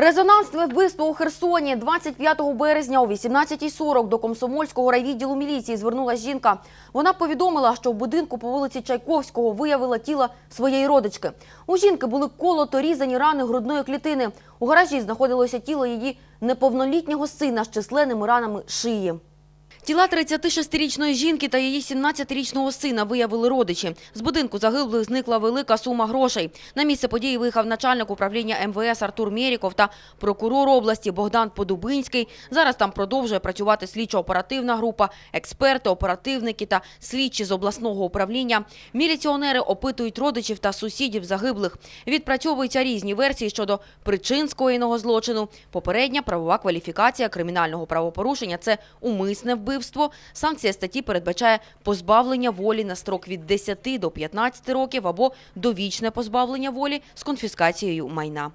Резонансне вбивство у Херсоні 25 березня о 18.40 до комсомольського райвідділу міліції звернулася жінка. Вона повідомила, що в будинку по вулиці Чайковського виявила тіло своєї родички. У жінки були колото різані рани грудної клітини. У гаражі знаходилося тіло її неповнолітнього сина з численними ранами шиї. Тіла 36-річної жінки та її 17-річного сина виявили родичі. З будинку загиблих зникла велика сума грошей. На місце події виїхав начальник управління МВС Артур Мєріков та прокурор області Богдан Подубинський. Зараз там продовжує працювати слідчо-оперативна група, експерти, оперативники та слідчі з обласного управління. Міліціонери опитують родичів та сусідів загиблих. Відпрацьовуються різні версії щодо причин скоєного злочину. Попередня правова кваліфікація кримінального правопорушення – це умисне вбивство. Санкція статті передбачає позбавлення волі на строк від 10 до 15 років або довічне позбавлення волі з конфіскацією майна.